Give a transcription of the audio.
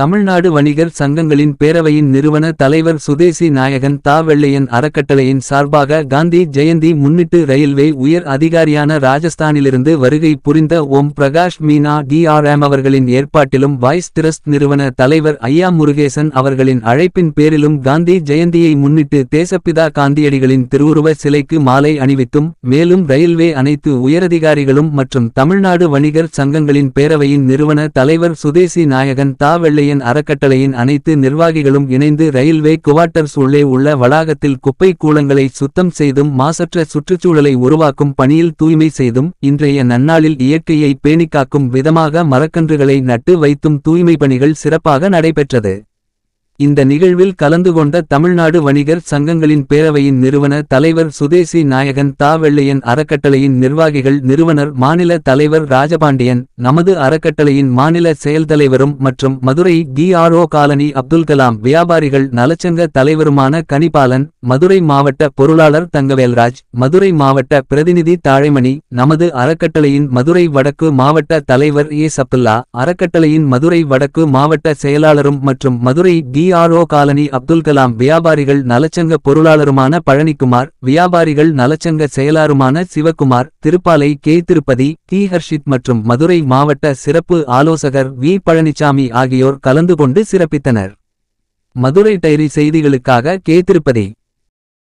தமிழ்நாடு வணிகர் சங்கங்களின் பேரவையின் நிறுவன தலைவர் சுதேசி நாயகன் தா. வெள்ளையன் அறக்கட்டளையின் சார்பாக காந்தி ஜெயந்தி முன்னிட்டு ரயில்வே உயர் அதிகாரியான ராஜஸ்தானிலிருந்து வருகை புரிந்த ஓம் பிரகாஷ் மீனா டிஆர்எம் அவர்களின் ஏற்பாட்டிலும் வாய்ஸ் டிரஸ்ட் நிறுவன தலைவர் ஐயா முருகேசன் அவர்களின் அழைப்பின் பேரிலும் காந்தி ஜெயந்தியை முன்னிட்டு தேசப்பிதா காந்தியடிகளின் திருவுருவ சிலைக்கு மாலை அணிவித்தும் மேலும் ரயில்வே அனைத்து உயரதிகாரிகளும் மற்றும் தமிழ்நாடு வணிகர் சங்கங்களின் பேரவையின் நிறுவன தலைவர் சுதேசி நாயகன் தா. வெள்ளையன் அறக்கட்டளையின் அனைத்து நிர்வாகிகளும் இணைந்து ரயில்வே குவார்ட்டர்ஸ் உள்ளே உள்ள வளாகத்தில் குப்பை கூலங்களை சுத்தம் செய்தும் மாசற்ற சுற்றுச்சூழலை உருவாக்கும் பணியில் தூய்மை செய்தும் இன்றைய நன்னாளில் இயற்கையை பேணிக்காக்கும் விதமாக மரக்கன்றுகளை நட்டு வைத்தும் தூய்மை பணிகள் சிறப்பாக நடைபெற்றது. இந்த நிகழ்வில் கலந்து கொண்ட தமிழ்நாடு வணிகர் சங்கங்களின் பேரவையின் நிறுவன தலைவர் சுதேசி நாயகன் தா வெள்ளையன் அறக்கட்டளையின் நிர்வாகிகள் நிறுவனர் மாநில தலைவர் ராஜபாண்டியன் நமது அறக்கட்டளையின் மாநில செயல் தலைவரும் மற்றும் மதுரை டிஆர்ஓ காலனி அப்துல் கலாம் வியாபாரிகள் நலச்சங்க தலைவருமான கனிபாலன் மதுரை மாவட்ட பொருளாளர் தங்கவேல்ராஜ் மதுரை மாவட்ட பிரதிநிதி தாழைமணி நமது அறக்கட்டளையின் மதுரை வடக்கு மாவட்ட தலைவர் ஏ சப்துல்லா அறக்கட்டளையின் மதுரை வடக்கு மாவட்ட செயலாளரும் மற்றும் மதுரை டிஆர்ஓ காலனி அப்துல் கலாம் வியாபாரிகள் நலச்சங்க பொருளாளருமான பழனிக்குமார் வியாபாரிகள் நலச்சங்க செயலாருமான சிவக்குமார் திருப்பாலை கே. திருப்பதி டி ஹர்ஷித் மற்றும் மதுரை மாவட்ட சிறப்பு ஆலோசகர் வி. பழனிசாமி ஆகியோர் கலந்து கொண்டு சிறப்பித்தனர். மதுரை டைரி செய்திகளுக்காக கே. திருப்பதி.